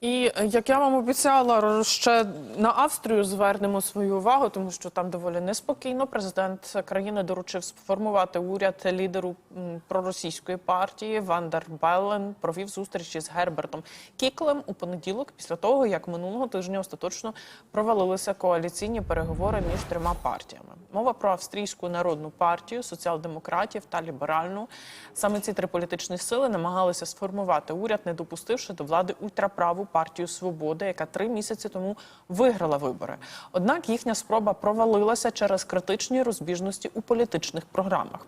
І е, як я вам обіцяла, ще на Австрію звернемо свою увагу, тому що там доволі неспокійно. Президент країни доручив сформувати уряд лідеру проросійської партії Вандер Беллен провів зустрічі з Гербертом Кіклем у понеділок, після того як минулого тижня остаточно провалилися коаліційні переговори між трьома партіями. Мова про австрійську народну партію, соціал-демократів та ліберальну. Саме ці три політичні сили намагалися сформувати уряд, не допустивши до влади ультраправу партію Свободи, яка три місяці тому виграла вибори. Однак їхня спроба провалилася через критичні розбіжності у політичних програмах.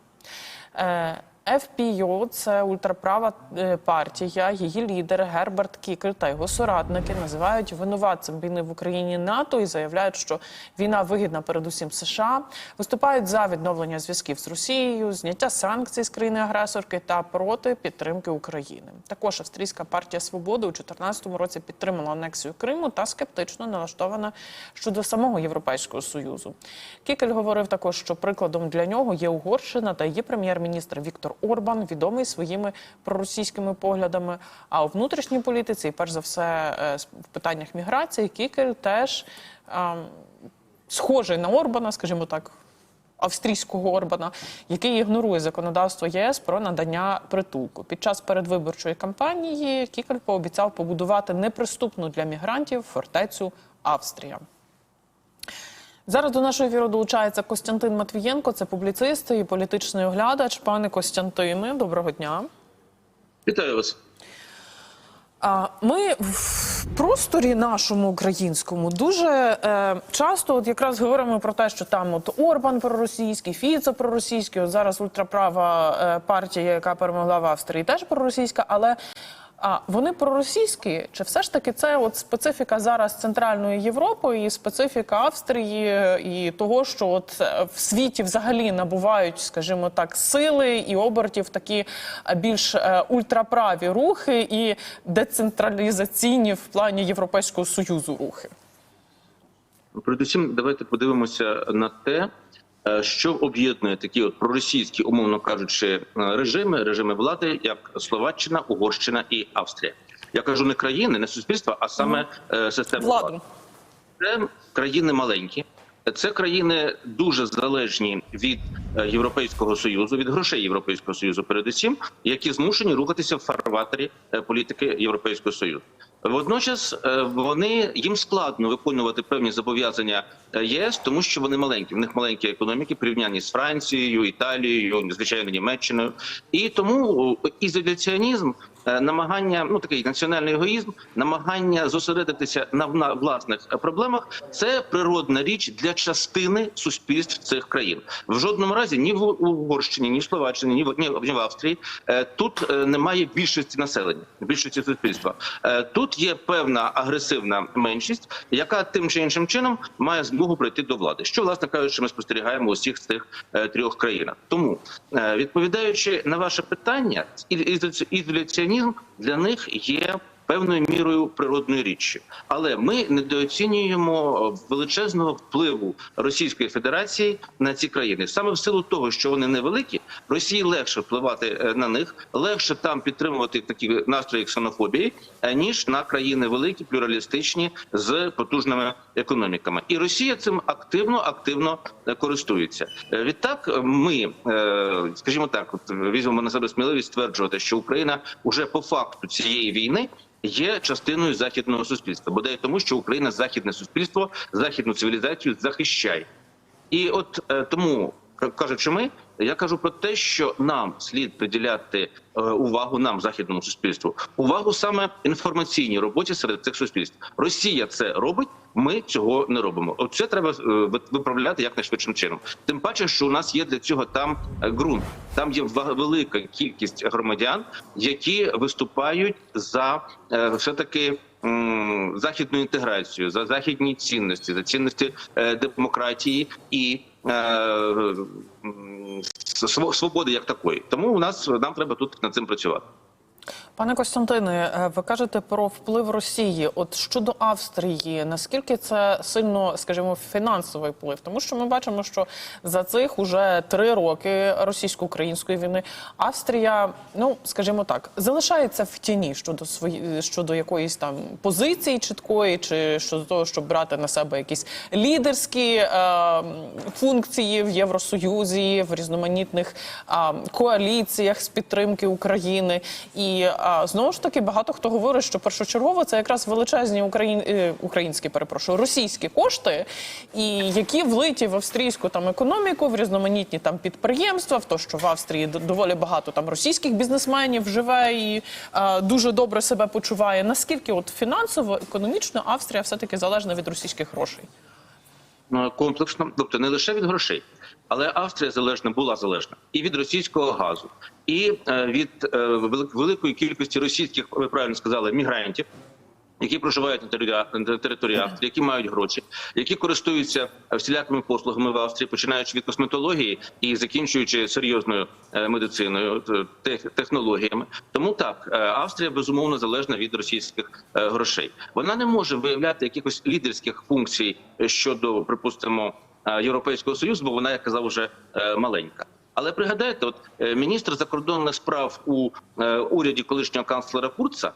FPO – це ультраправа е, партія. Її лідер Герберт Кікель та його соратники називають винуватцем війни в Україні НАТО і заявляють, що війна вигідна передусім США. Виступають за відновлення зв'язків з Росією, зняття санкцій з країни-агресорки та проти підтримки України. Також австрійська партія Свободи у 2014 році підтримала анексію Криму та скептично налаштована щодо самого Європейського союзу. Кікель говорив також, що прикладом для нього є Угорщина та її прем'єр-міністр Віктор Орбан, відомий своїми проросійськими поглядами. А у внутрішній політиці, і перш за все, е, в питаннях міграції, Кікель теж ем, схожий на Орбана, скажімо так. Австрійського Орбана, який ігнорує законодавство ЄС про надання притулку. Під час передвиборчої кампанії Кікель пообіцяв побудувати неприступну для мігрантів фортецю Австрія. Зараз до нашого ефіру долучається Костянтин Матвієнко, це публіцист і політичний оглядач. Пане Костянтине, доброго дня. Вітаю вас. Ми в просторі нашому українському дуже е, часто от якраз говоримо про те, що там от Орбан проросійський, Фіцо проросійський, от зараз ультраправа е, партія, яка перемогла в Австрії, теж проросійська, але а вони проросійські, чи все ж таки це от специфіка зараз Центральної Європи і специфіка Австрії і того, що от е, в світі взагалі набувають, скажімо так, сили і обертів такі е, більш е, ультраправі рухи і децентралізаційні в плані Європейського союзу рухи? Передусім, давайте подивимося на те, що об'єднує такі от проросійські, умовно кажучи, е, режими, режими влади, як Словаччина, Угорщина і Австрія. Я кажу не країни, не суспільства, а саме е, систему влади. Владу. Це країни маленькі. Це країни дуже залежні від е, Європейського союзу, від грошей Європейського союзу, передусім, які змушені рухатися в фарватері е, політики Європейського союзу. Водночас е, вони їм складно виконувати певні зобов'язання е, ЄС, тому що вони маленькі. В них маленькі економіки, порівнянні з Францією, Італією, звичайно, Німеччиною, і тому е, ізоляціонізм е, намагання, ну такий національний егоїзм, намагання зосередитися на, на власних е, проблемах це природна річ для частини суспільств цих країн. В жодному разі ні в Угорщині, ні в Словаччині, ні в ні, в- Австрії е, тут е, немає більшості населення, більшості суспільства. Е, Тут є певна агресивна меншість, яка тим чи іншим чином має змогу прийти до влади. Що власне кажучи, ми спостерігаємо у всіх цих е, трьох країнах. Тому е, відповідаючи на ваше питання, ізоляціонізм для них є певною мірою природної річчю, але ми недооцінюємо величезного впливу Російської Федерації на ці країни. Саме в силу того, що вони невеликі, Росії легше впливати е, на них, легше там підтримувати такі настрої ксенофобії, е, ніж на країни великі, плюралістичні з потужними економіками. І Росія цим активно активно е, користується. Е, Відтак, е, ми, е, скажімо так, візьмемо на себе сміливість стверджувати, що Україна уже по факту цієї війни. Є частиною західного суспільства, бодай тому, що Україна західне суспільство, західну цивілізацію захищає, і от е, тому кажучи, ми я кажу про те, що нам слід приділяти е, увагу нам, західному суспільству, увагу саме інформаційній роботі серед цих суспільств. Росія це робить. Ми цього не робимо. От це треба е, ви- виправляти якнайшвидшим чином. Тим паче, що у нас є для цього там е, ґрунт. Там є велика кількість громадян, які виступають за е, все таки західну інтеграцію, за західні цінності, за цінності демократії і свободи як такої. Тому у нас нам треба тут над цим працювати. Пане Костянтине, е, ви кажете про вплив Росії. От щодо Австрії, наскільки це сильно, скажімо, фінансовий вплив? Тому що ми бачимо, що за цих уже три роки російсько-української війни Австрія, ну скажімо так, залишається в тіні щодо свої щодо якоїсь там позиції чіткої, чи щодо того, щоб брати на себе якісь лідерські е, функції в Євросоюзі, в різноманітних е, коаліціях з підтримки України. І знову ж таки багато хто говорить, що першочергово це якраз величезні україн... е, українські, перепрошую, російські кошти, і які влиті в австрійську там економіку, в різноманітні там підприємства, в то, що в Австрії доволі багато там російських бізнесменів живе і е, дуже добре себе почуває. Наскільки от фінансово, економічно Австрія все таки залежна від російських грошей? Ну, комплексно, тобто не лише від грошей, але Австрія залежна була залежна і від російського газу, і е, від е, великої кількості російських, ви правильно сказали, мігрантів. Які проживають на території, на Австрії, які мають гроші, які користуються всілякими послугами в Австрії, починаючи від косметології і закінчуючи серйозною е, медициною, е, технологіями. Тому так е, Австрія безумовно залежна від російських грошей. Вона не може виявляти якихось лідерських функцій щодо, припустимо, європейського союзу, бо вона, як казав, вже маленька. Але пригадайте, от міністр закордонних справ у уряді колишнього канцлера Курца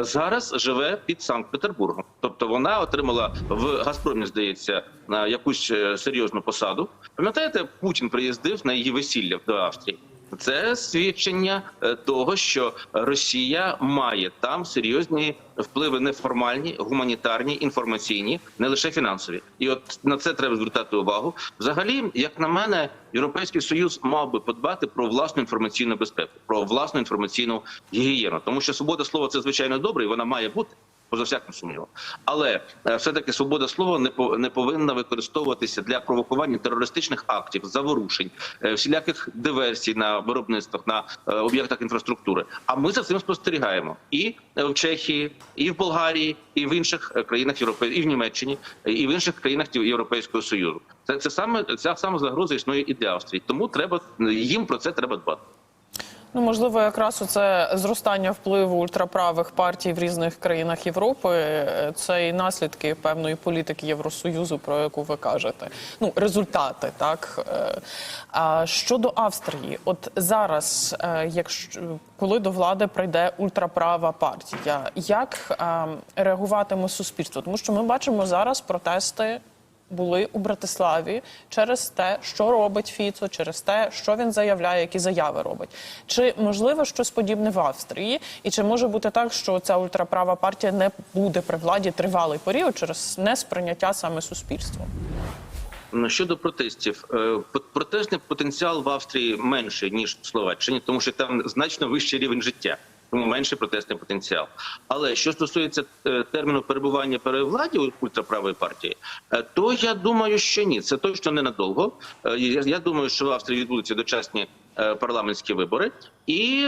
зараз живе під Санкт-Петербургом. Тобто вона отримала в Газпромі, здається, якусь е, серйозну посаду. Пам'ятаєте, Путін приїздив на її весілля до Австрії. Це свідчення е, того, що Росія має там серйозні впливи неформальні, гуманітарні, інформаційні, не лише фінансові. І от на це треба звертати увагу. Взагалі, як на мене, європейський союз мав би подбати про власну інформаційну безпеку, про власну інформаційну гігієну, тому що свобода слова це звичайно добре, і вона має бути. Поза всяким сумнівом, але е, все-таки свобода слова не по- не повинна використовуватися для провокування терористичних актів, заворушень, е, всіляких диверсій на виробництвах, на е, об'єктах інфраструктури. А ми за цим спостерігаємо і в Чехії, і в Болгарії, і в інших країнах Європи, і в Німеччині, і в інших країнах Європейського союзу. Це це саме ця саме загроза існує і для Австрії. Тому треба їм про це треба дбати. Ну, можливо, якраз оце зростання впливу ультраправих партій в різних країнах Європи. е, Це і наслідки певної політики Євросоюзу, про яку ви кажете. Ну, результати, так. Е, А щодо Австрії, от зараз, е, якщо коли до влади прийде ультраправа партія, як е, реагуватиме суспільство? Тому що ми бачимо зараз протести були у Братиславі через те, що робить Фіцо, через те, що він заявляє, які заяви робить. Чи можливо щось подібне в Австрії? І чи може бути так, що ця ультраправа партія не буде при владі тривалий період через несприйняття саме суспільством? Ну, Щодо протестів, е, протестний потенціал в Австрії менший ніж в Словаччині, тому що там значно вищий рівень життя, тому менший протестний потенціал. Але що стосується е, терміну перебування при владі ультраправої партії, е, то я думаю, що ні, це точно ненадовго. Е, Я, думаю, що в Австрії відбудуться дочасні парламентські вибори, і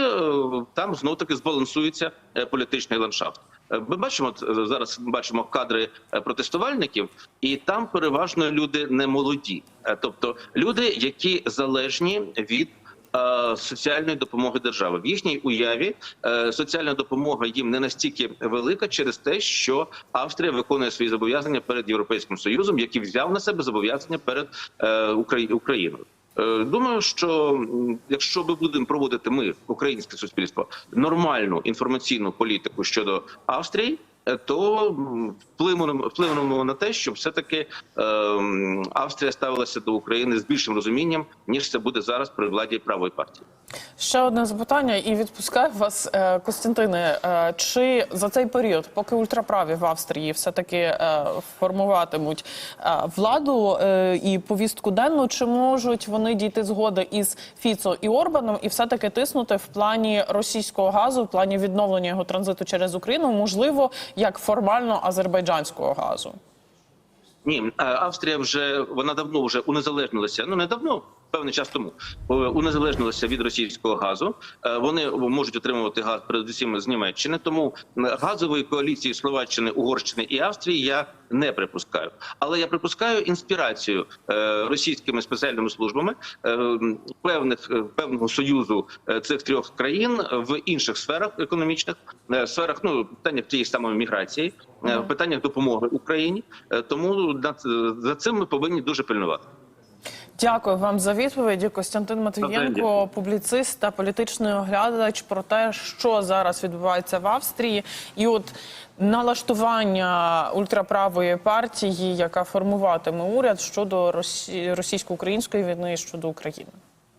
там знов таки збалансується політичний ландшафт. Ми бачимо зараз. Бачимо кадри протестувальників, і там переважно люди не молоді, тобто люди, які залежні від. Е, Соціальної допомоги держави в їхній уяві е, соціальна допомога їм не настільки велика через те, що Австрія виконує свої зобов'язання перед європейським союзом, який взяв на себе зобов'язання перед е, Україною. Думаю, що якщо ми будемо проводити ми, українське суспільство, нормальну інформаційну політику щодо Австрії, то м, вплинемо вплинемо на те, щоб все таки Австрія ставилася до України з більшим розумінням, ніж це буде зараз при владі правої партії. Ще одне запитання, і відпускаю вас, е, Костянтине. Е, Чи за цей період, поки ультраправі в Австрії все таки формуватимуть е, владу е, і повістку денну, чи можуть вони дійти згоди із Фіцо і Орбаном і все таки тиснути в плані російського газу, в плані відновлення його транзиту через Україну, можливо, як формально азербайджанського газу? Ні, Австрія вже вона давно вже унезалежнилася. Ну не давно, певний час тому е, унезалежнилися від російського газу. Е, Вони можуть отримувати газ передусім з Німеччини. Тому газової коаліції Словаччини, Угорщини і Австрії я не припускаю. Але я припускаю інспірацію е, російськими спеціальними службами певних певного союзу цих трьох країн в інших сферах економічних сферах, ну питаннях тієї самої міграції, в питаннях допомоги Україні. Тому за цим ми повинні дуже пильнувати. Дякую вам за відповіді. Костянтин Матвієнко, публіцист та політичний оглядач про те, що зараз відбувається в Австрії, і от налаштування ультраправої партії, яка формуватиме уряд щодо росі- російсько-української війни і щодо України.